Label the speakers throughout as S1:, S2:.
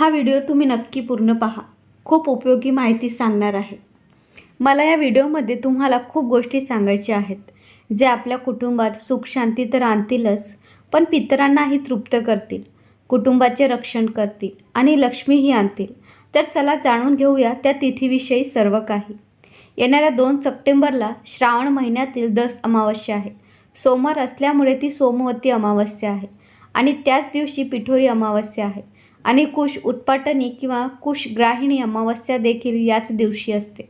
S1: हा व्हिडिओ तुम्ही नक्की पूर्ण पहा. खूप उपयोगी माहिती सांगणार आहे. मला या व्हिडिओमध्ये तुम्हाला खूप गोष्टी सांगायच्या आहेत जे आपल्या कुटुंबात सुख शांती तर आणतीलच पण पितरांनाही तृप्त करतील कुटुंबाचे रक्षण करतील आणि लक्ष्मीही आणतील. तर चला जाणून घेऊया त्या तिथीविषयी सर्व काही. येणाऱ्या दोन सप्टेंबरला श्रावण महिन्यातील दस अमावस्या आहे. सोमवार असल्यामुळे ती सोमवती अमावस्या आहे आणि त्याच दिवशी पिठोरी अमावस्या आहे. आणि कुश उत्पाटनी किंवा कुशग्राहिणी अमावस्या देखील याच दिवशी असते.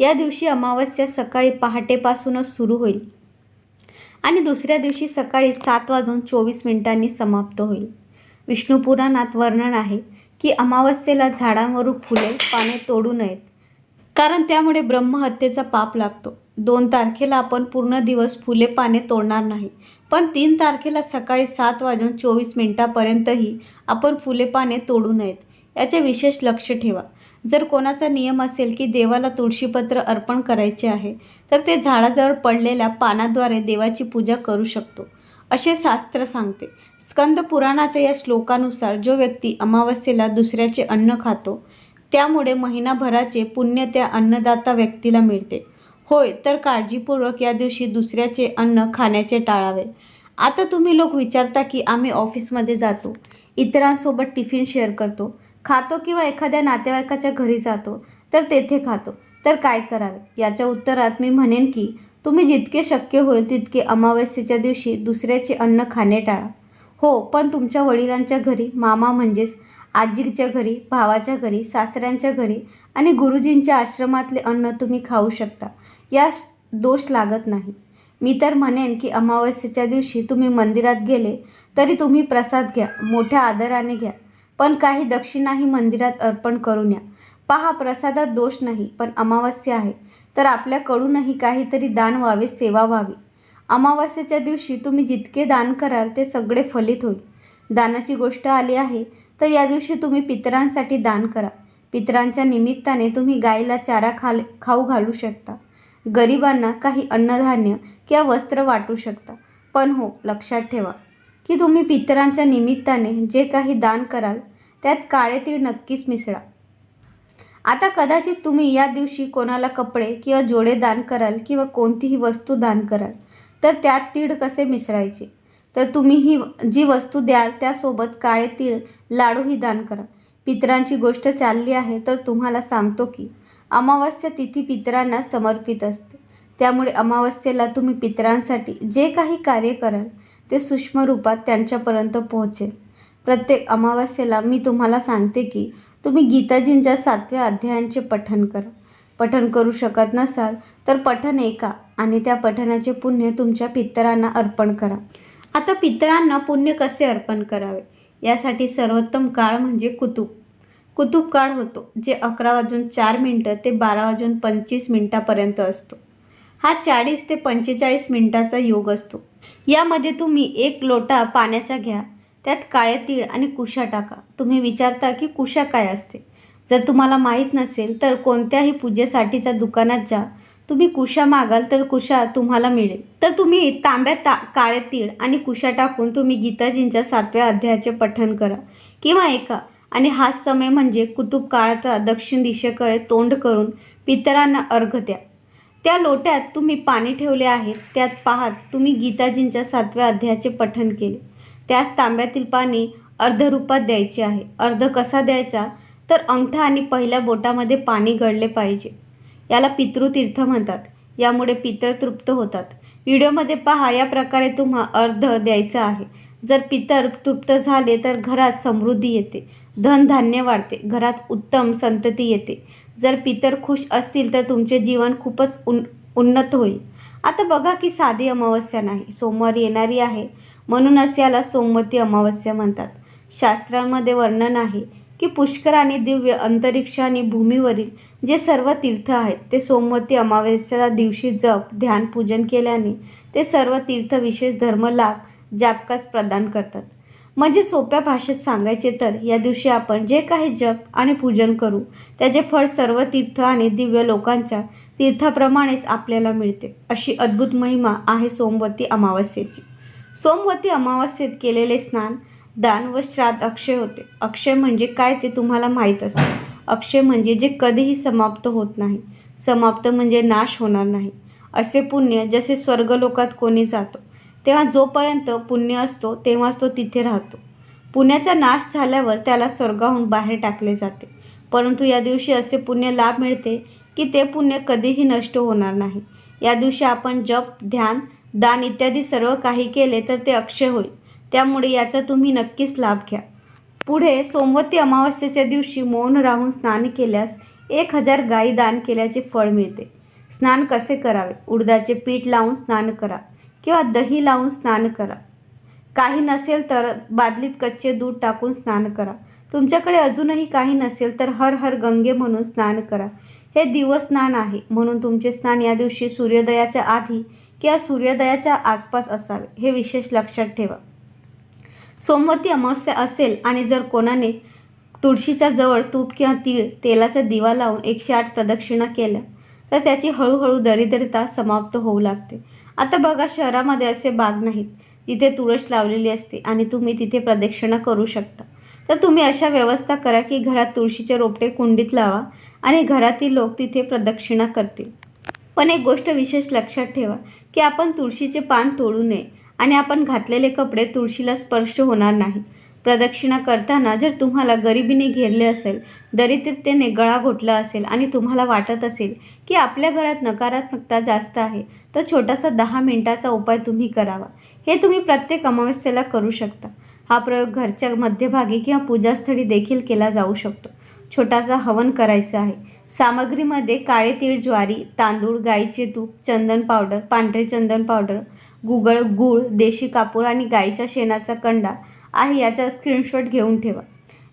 S1: या दिवशी अमावस्या सकाळी पहाटेपासूनच सुरू होईल आणि दुसऱ्या दिवशी सकाळी सात वाजून चोवीस मिनिटांनी समाप्त होईल. विष्णू पुराणात वर्णन आहे की अमावस्येला झाडांवरून फुले पाने तोडू नयेत कारण त्यामुळे ब्रह्महत्येचा पाप लागतो. दोन तारखेला आपण पूर्ण दिवस फुले पाने तोडणार नाही. पण तीन तारखेला सकाळी सात वाजून चोवीस मिनिटापर्यंतही आपण फुले पाने तोडू नयेत याचे विशेष लक्ष ठेवा. जर कोणाचा नियम असेल की देवाला तुळशीपत्र अर्पण करायचे आहे तर ते झाडाजवळ पडलेल्या पानाद्वारे देवाची पूजा करू शकतो असे शास्त्र सांगते. स्कंद पुराणाच्या या श्लोकानुसार जो व्यक्ती अमावस्येला दुसऱ्याचे अन्न खातो त्यामुळे महिनाभराचे पुण्य त्या अन्नदाता व्यक्तीला मिळते. होय तर काळजीपूर्वक या दिवशी दुसऱ्याचे अन्न खाण्याचे टाळावे. आता तुम्ही लोक विचारता की आम्ही ऑफिसमध्ये जातो. इतरांसोबत टिफिन शेअर करतो. खातो किंवा एखाद्या नातेवाईकाच्या घरी जातो तर तेथे खातो. तर काय करावे? याच्या उत्तरात मी म्हणेन की तुम्ही जितके शक्य होईल तितके अमावस्येच्या दिवशी दुसऱ्याचे अन्न खाणे टाळा. हो पण तुमच्या वडिलांच्या घरी मामा म्हणजेच आजीच्या घरी भावाच्या घरी सासऱ्यांच्या घरी आणि गुरुजींच्या आश्रमातले अन्न तुम्ही खाऊ शकता. यास दोष लागत नाही. मी तर म्हणेन की अमावस्येच्या दिवशी तुम्ही मंदिरात गेले तरी तुम्ही प्रसाद घ्या मोठ्या आदराने घ्या पण काही दक्षिणाही मंदिरात अर्पण करून या. पहा प्रसादात दोष नाही पण अमावस्या आहे तर आपल्याकडूनही काहीतरी दान व्हावे सेवा व्हावी. अमावस्येच्या दिवशी तुम्ही जितके दान कराल ते सगळे फलित होईल. दानाची गोष्ट आली आहे तर या दिवशी तुम्ही पितरांसाठी दान करा. पितरांच्या निमित्ताने तुम्ही गाईला चारा खाल खाऊ घालू शकता. गरिबांना काही अन्नधान्य किंवा वस्त्र वाटू शकता. पण हो लक्षात ठेवा की तुम्ही पितरांच्या निमित्ताने जे काही दान कराल त्यात काळे तीळ नक्कीच मिसळा. आता कदाचित तुम्ही या दिवशी कोणाला कपडे किंवा जोडे दान कराल किंवा कोणतीही वस्तू दान कराल तर त्यात तीळ कसे मिसळायचे? तर तुम्ही ही जी वस्तू द्याल त्यासोबत काळे तीळ लाडूही दान करा. पितरांची गोष्ट चालली आहे तर तुम्हाला सांगतो की अमावस्या तिथी पितरांना समर्पित असते. त्यामुळे अमावस्येला तुम्ही पितरांसाठी जे काही कार्य कराल ते सूक्ष्म रूपात त्यांच्यापर्यंत पोहोचेल. प्रत्येक अमावस्येला मी तुम्हाला सांगते की तुम्ही गीताजींच्या सातव्या अध्यायांचे पठण करा. पठण करू शकत नसाल तर पठण ऐका आणि त्या पठणाचे पुण्य तुमच्या पितरांना अर्पण करा. आता पितरांना पुण्य कसे अर्पण करावे? यासाठी सर्वोत्तम काळ म्हणजे कुतुब. कुतुब काळ होतो जे अकरा वाजून चार मिनटं ते बारा वाजून पंचवीस मिनटापर्यंत असतो. हा चाळीस ते पंचेचाळीस मिनटाचा योग असतो. यामध्ये तुम्ही एक लोटा पाण्याचा घ्या त्यात काळे तीळ आणि कुशा टाका. तुम्ही विचारता की कुशा काय असते? जर तुम्हाला माहीत नसेल तर कोणत्याही पूजेसाठीच्या दुकानात जा. तुम्ही कुशा मागाल तर कुशा तुम्हाला मिळेल. तर तुम्ही तांब्यात ता काळे तीळ आणि कुशा टाकून तुम्ही गीताजींच्या सातव्या अध्यायाचे पठण करा किंवा ऐका. आणि हाच समय म्हणजे कुतुब काळाचा दक्षिण दिशेकडे तोंड करून पितरांना अर्घ द्या. त्या लोट्यात तुम्ही पाणी ठेवले आहे त्यात पाहत तुम्ही गीताजींच्या सातव्या अध्यायाचे पठण केले. त्याच तांब्यातील पाणी अर्धरूपात द्यायचे आहे. अर्ध कसा द्यायचा? तर अंगठा आणि पहिल्या बोटामध्ये पाणी गळले पाहिजे. याला पितृतीर्थ म्हणतात. यामुळे पितळ तृप्त होतात. व्हिडिओमध्ये पहा या प्रकारे तुम्हा अर्ध द्यायचा आहे. जर पितर तृप्त झाले तर घरात समृद्धी येते. धनधान्य वाढते. घरात उत्तम संतती येते. जर पितर खुश असतील तर तुमचे जीवन खूपच उन उन्नत होईल. आता बघा की साधी अमावस्या नाही सोमवारी येणारी आहे. म्हणूनच याला सोमवती अमावस्या म्हणतात. शास्त्रामध्ये वर्णन आहे की पुष्कर आणि दिव्य अंतरिक्ष आणि भूमीवरील जे सर्व तीर्थ आहेत ते सोमवती अमावस्या दिवशी जप ध्यान पूजन केल्याने ते सर्व तीर्थ विशेष धर्म लाभ जापकास प्रदान करतात. म्हणजे सोप्या भाषेत सांगायचे तर या दिवशी आपण जे काही जप आणि पूजन करू त्याचे फळ सर्व तीर्थ आणि दिव्य लोकांच्या तीर्थाप्रमाणेच आपल्याला मिळते अशी अद्भुत महिमा आहे सोमवती अमावस्येची. सोमवती अमावस्येत केलेले स्नान दान व श्राद्ध अक्षय होते. अक्षय म्हणजे काय ते तुम्हाला माहीत असेल. अक्षय म्हणजे जे कधीही समाप्त होत नाही. समाप्त म्हणजे नाश होणार नाही. असे पुण्य जसे स्वर्गलोकात कोणी जातो तेव्हा जोपर्यंत पुण्य असतो तेव्हाच तो तिथे राहतो. पुण्याचा नाश झाल्यावर त्याला स्वर्गाहून बाहेर टाकले जाते. परंतु या दिवशी असे पुण्य लाभ मिळते की ते पुण्य कधीही नष्ट होणार नाही. या दिवशी आपण जप ध्यान दान इत्यादी सर्व काही केले तर ते अक्षय होईल. त्यामुळे याचा तुम्ही नक्कीच लाभ घ्या. पुढे सोमवती अमावस्येच्या दिवशी मौन राहून स्नान केल्यास एक हजार गायी दान केल्याचे फळ मिळते. स्नान कसे करावे? उडदाचे पीठ लावून स्नान करा किंवा दही लावून स्नान करा. काही नसेल तर बादलीत कच्चे दूध टाकून स्नान करा. तुमच्याकडे अजूनही काही नसेल तर हर हर गंगे म्हणून स्नान करा. हे दिवस स्नान आहे. म्हणून तुमचे स्नान या दिवशी सूर्योदयाच्या आधी किंवा सूर्योदयाच्या आसपास असावे. हे विशेष लक्षात ठेवा. सोमवती अमावस्या असेल आणि जर कोणाने तुळशीच्या जवळ तूप किंवा तीळ तेलाचा दिवा लावून एकशे आठ प्रदक्षिणा केल्या तर त्याची हळूहळू दरिद्रता समाप्त होऊ लागते. आता बघा शहरामध्ये असे बाग नाहीत जिथे तुळस लावलेली असते आणि तुम्ही तिथे प्रदक्षिणा करू शकता. तर तुम्ही अशा व्यवस्था करा की घरात तुळशीचे रोपटे कुंडीत लावा आणि घरातील लोक तिथे प्रदक्षिणा करतील. पण एक गोष्ट विशेष लक्षात ठेवा की आपण तुळशीचे पान तोडू नये. आणि आपण घातलेले कपडे तुळशीला स्पर्श होणार नाही. प्रदक्षिणा करताना जर तुम्हाला गरिबीने घेरले असेल दरिद्रतेने गळा घोटला असेल आणि तुम्हाला वाटत असेल की आपल्या घरात नकारात्मकता जास्त आहे तर छोटासा दहा मिनिटाचा उपाय तुम्ही करावा. हे तुम्ही प्रत्येक अमावस्येला करू शकता. हा प्रयोग घरच्या मध्यभागी किंवा पूजास्थळी देखील केला जाऊ शकतो. छोटासा हवन करायचा आहे. सामग्रीमध्ये काळे तीळ ज्वारी तांदूळ गाईचे तूप चंदन पावडर पांढरे चंदन पावडर गुगळ गूळ देशी कापूर आणि गाईच्या शेणाचा कंडा आहे याचा स्क्रीनशॉट घेऊन ठेवा.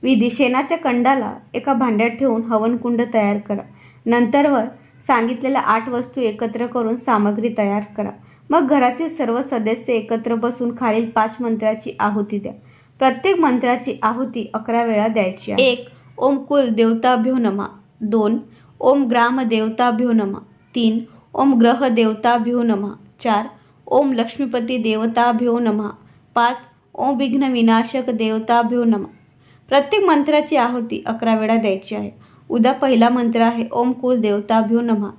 S1: विधी शेणाच्या कंडाला एका भांड्यात ठेवून हवनकुंड तयार करा. नंतरवर सांगितलेल्या आठ वस्तू एकत्र करून सामग्री तयार करा. मग घरातील सर्व सदस्य एकत्र बसून खालील पाच मंत्राची आहुती द्या. प्रत्येक मंत्राची आहुती अकरा वेळा द्यायची आहे. एक ओम कुल देवताभ्यो नमा. दोन ओम ग्राम देवताभ्यो नमा. तीन ओम ग्रह देवताभ्यो नमा. चार ओम लक्ष्मीपती देवताभ्यो नमा. पाच ओम विघ्न विनाशक देवताभ्यो नमा. प्रत्येक मंत्राची आहुती अकरा वेळा द्यायची आहे. उद्या पहिला मंत्र आहे ओम कुल देवताभ्यो नमा.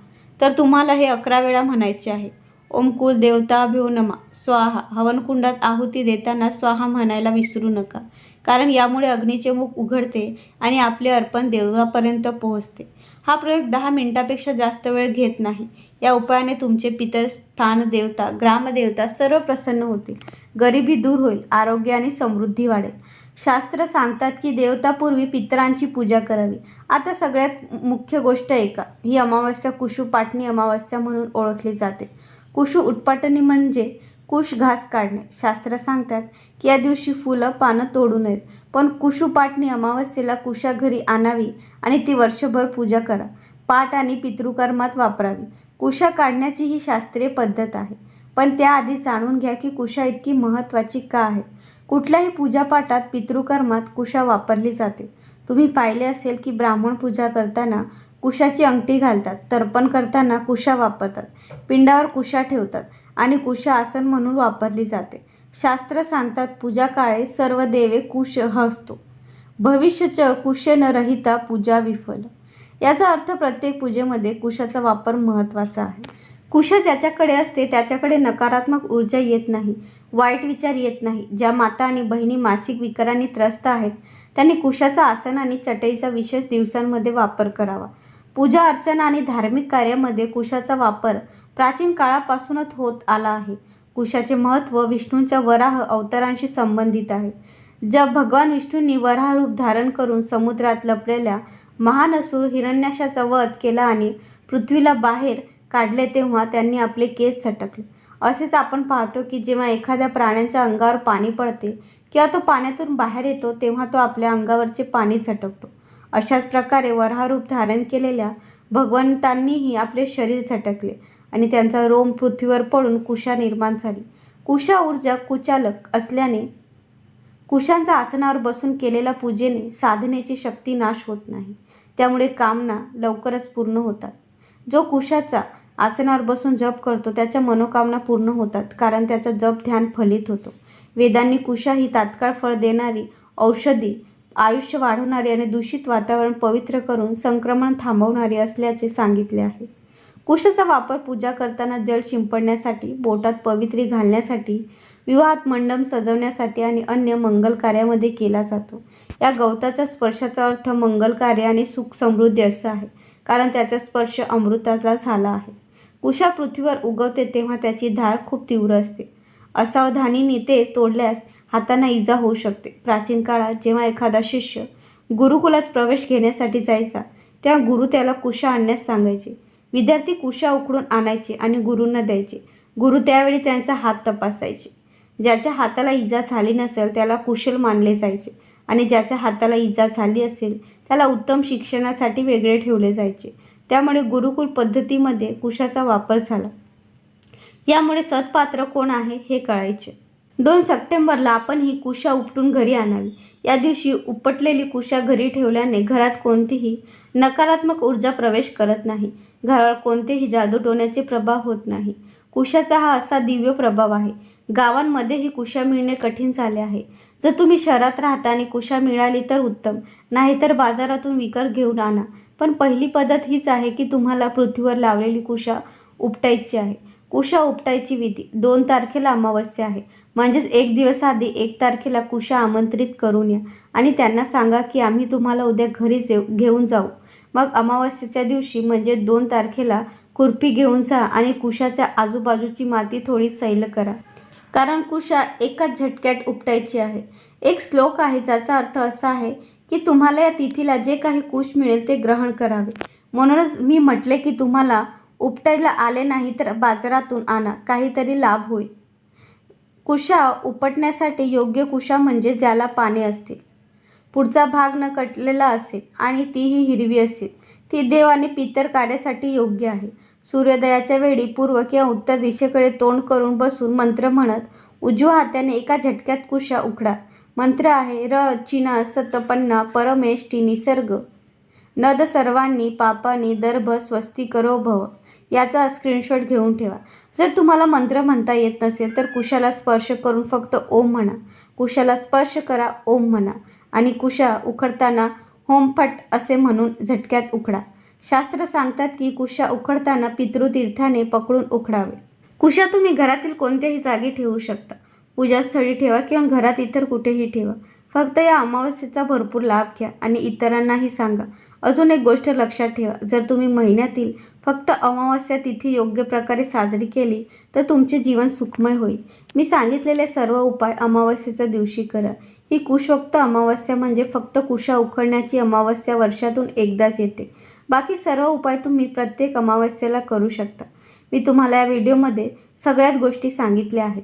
S1: तर तुम्हाला हे अकरा वेळा म्हणायचे आहे. ओम कुल देवताभ्यो नमा. स्वाहा. हवनकुंडात आहुती देताना स्वाहा म्हणायला विसरू नका. कारण यामुळे अग्नीचे मुख उघडते आणि आपले अर्पण देवापर्यंत पोहोचते. हा प्रयोग दहा मिनिटापेक्षा जास्त वेळ घेत नाही. या उपायाने तुमचे पितर स्थान देवता ग्रामदेवता सर्व प्रसन्न होतील. गरिबी दूर होईल आरोग्य आणि समृद्धी वाढेल. शास्त्र सांगतात की देवतापूर्वी पितरांची पूजा करावी. आता सगळ्यात मुख्य गोष्ट एका. ही अमावस्या कुशू पाटणी अमावस्या म्हणून ओळखली जाते. कुशू उत्पाटणी म्हणजे कुश घास काढणे. शास्त्र सांगतात की या दिवशी फुलं पानं तोडू नयेत पण कुशुपाटणी अमावस्येला कुशा घरी आणावी आणि ती वर्षभर पूजा करा. पाट आणि पितृकर्मात वापरावी. कुशा काढण्याची ही शास्त्रीय पद्धत आहे. पण त्याआधी जाणून घ्या की कुशा इतकी महत्त्वाची का आहे. कुठल्याही पूजापाठात पितृकर्मात कुशा वापरली जाते. तुम्ही पाहिले असेल की ब्राह्मण पूजा करताना कुशाची अंगठी घालतात तर्पण करताना कुशा वापरतात. पिंडावर कुशा ठेवतात. आणि कुशा आसन म्हणून वापरली जाते. शास्त्र सांगतात पूजा काळे सर्व देवे कुश हसतो. भविष्यच कुश न रहिता पूजा विफल. याचा अर्थ प्रत्येक पूजेमध्ये कुशाचा वापर महत्त्वाचा आहे. कुश ज्याच्याकडे असते त्याच्याकडे नकारात्मक ऊर्जा येत नाही वाईट विचार येत नाही. ज्या माता आणि बहिणी मासिक विकारांनी त्रस्त आहेत त्यांनी कुशाचा आसन आणि चटईचा विशेष दिवसांमध्ये वापर करावा. पूजा अर्चना आणि धार्मिक कार्यामध्ये कुशाचा वापर प्राचीन काळापासूनच होत आला आहे. कुशाचे महत्त्व विष्णूंच्या वराह अवतारांशी संबंधित आहे. जब भगवान विष्णूंनी वराह रूप धारण करून समुद्रात लपलेल्या महान असूर हिरण्याशाचा वध केला आणि पृथ्वीला बाहेर काढले तेव्हा त्यांनी आपले केस झटकले. असेच आपण पाहतो की जेव्हा एखाद्या प्राण्यांच्या अंगावर पाणी पडते किंवा तो पाण्यातून बाहेर येतो तेव्हा तो आपल्या अंगावरचे पाणी झटकतो. अशाच प्रकारे वराहरूप धारण केलेल्या भगवंतांनीही आपले शरीर झटकले आणि त्यांचा रोम पृथ्वीवर पडून कुशा निर्माण झाली. कुशा ऊर्जा कुचालक असल्याने कुशांचा आसनावर बसून केलेल्या पूजेने साधनेची शक्ती नाश होत नाही. त्यामुळे कामना लवकरच पूर्ण होतात. जो कुशाचा आसनावर बसून जप करतो त्याच्या मनोकामना पूर्ण होतात कारण त्याचा जप ध्यान फलित होतो. वेदांनी कुशा ही तात्काळ फळ देणारी औषधी आयुष्य वाढवणारी आणि दूषित वातावरण पवित्र करून संक्रमण थांबवणारी असल्याचे सांगितले आहे. कुशाचा वापर पूजा करताना जल शिंपडण्यासाठी बोटात पवित्री घालण्यासाठी विवाहात मंडप सजवण्यासाठी आणि अन्य मंगल कार्यामध्ये केला जातो. या गवताच्या स्पर्शाचा अर्थ मंगल कार्य आणि सुख समृद्धी असा आहे कारण त्याचा स्पर्श अमृताला झाला आहे. कुशा पृथ्वीवर उगवते तेव्हा त्याची धार खूप तीव्र असते. असावधानीने ते तोडल्यास हातांना इजा होऊ शकते. प्राचीन काळात जेव्हा एखादा शिष्य गुरुकुलात प्रवेश घेण्यासाठी जायचा तेव्हा गुरु त्याला कुशा आणण्यास सांगायचे. विद्यार्थी कुशा उकडून आणायचे आणि गुरूंना द्यायचे. गुरु त्यावेळी त्यांचा हात तपासायचे. ज्याच्या हाताला इजा झाली नसेल त्याला कुशल मानले जायचे. आणि ज्याच्या हाताला इजा झाली असेल त्याला उत्तम शिक्षणासाठी वेगळे ठेवले जायचे. त्यामुळे गुरुकुल पद्धतीमध्ये कुशाचा वापर झाला. यामुळे सत्पात्र कोण आहे हे कळायचे. दोन सप्टेंबरला आपण ही कुशा उपटून घरी आणावी. या दिवशी उपटलेली कुशा घरी ठेवल्याने घरात कोणतीही नकारात्मक ऊर्जा प्रवेश करत नाही. घरावर कोणतेही जादूटोण्याचे प्रभाव होत नाही. कुशाचा हा असा दिव्य प्रभाव आहे. गावांमध्येही कुशा मिळणे कठीण झाले आहे. जर तुम्ही शहरात राहता आणि कुशा मिळाली तर उत्तम. नाहीतर बाजारातून विकत घेऊन आणा. पण पहिली पद्धत हीच आहे की तुम्हाला पृथ्वीवर लावलेली कुशा उपटायची आहे. कुशा उपटायची विधी. दोन तारखेला अमावस्या आहे. म्हणजेच एक दिवस आधी एक तारखेला कुशा आमंत्रित करून या. आणि त्यांना सांगा की आम्ही तुम्हाला उद्या घरी जेव घेऊन जाऊ. मग अमावस्येच्या दिवशी म्हणजे दोन तारखेला खुरपी घेऊन जा आणि कुशाच्या आजूबाजूची माती थोडी सैल करा. कारण कुशा एकाच झटक्यात उपटायची आहे. एक श्लोक आहे ज्याचा अर्थ असा आहे की तुम्हाला या तिथीला जे काही कुश मिळेल ते ग्रहण करावे. म्हणूनच मी म्हटले की तुम्हाला उपटायला आले नाही तर बाजारातून आणा काहीतरी लाभ होईल. कुशा उपटण्यासाठी योग्य कुशा म्हणजे ज्याला पाने असतील. पुढचा भाग न कटलेला असेल आणि तीही हिरवी असेल. ती देव आणि पितर काढ्यासाठी योग्य आहे. सूर्योदयाच्या वेळी पूर्व किंवा उत्तर दिशेकडे तोंड करून बसून मंत्र म्हणत उजव्या हाताने एका झटक्यात कुशा उकडा मंत्र आहे र चिना सतपन्ना परमेष्टी निसर्ग. नद सर्वांनी पापानी दर्भ स्वस्ती करो भव. याचा स्क्रीनशॉट घेऊन ठेवा. जर तुम्हाला मंत्र म्हणता येत नसेल तर कुशाला स्पर्श करून फक्त ओम म्हणा. कुशाला स्पर्श करा ओम म्हणा. आणि कुशा उखडताना होमफट असे म्हणून झटक्यात उखडा. शास्त्र सांगतात की कुशा उखडताना पितृतीर्थाने पकडून उखडावे. कुशा तुम्ही घरातील कोणत्याही जागी ठेवू शकता. पूजास्थळी ठेवा किंवा घरात इतर कुठेही ठेवा. फक्त या अमावस्येचा भरपूर लाभ घ्या आणि इतरांनाही सांगा. अजून एक गोष्ट लक्षात ठेवा. जर तुम्ही महिन्यातील फक्त अमावस्या तिथी योग्य प्रकारे साजरी केली तर तुमचे जीवन सुखमय होईल. मी सांगितलेले सर्व उपाय अमावस्येच्या दिवशी करा. ही कुशोक्त अमावस्या म्हणजे फक्त कुशा उखडण्याची अमावस्या वर्षातून एकदाच येते. बाकी सर्व उपाय तुम्ही प्रत्येक अमावस्येला करू शकता. मी तुम्हाला या व्हिडिओमध्ये सगळ्यात गोष्टी सांगितल्या आहेत.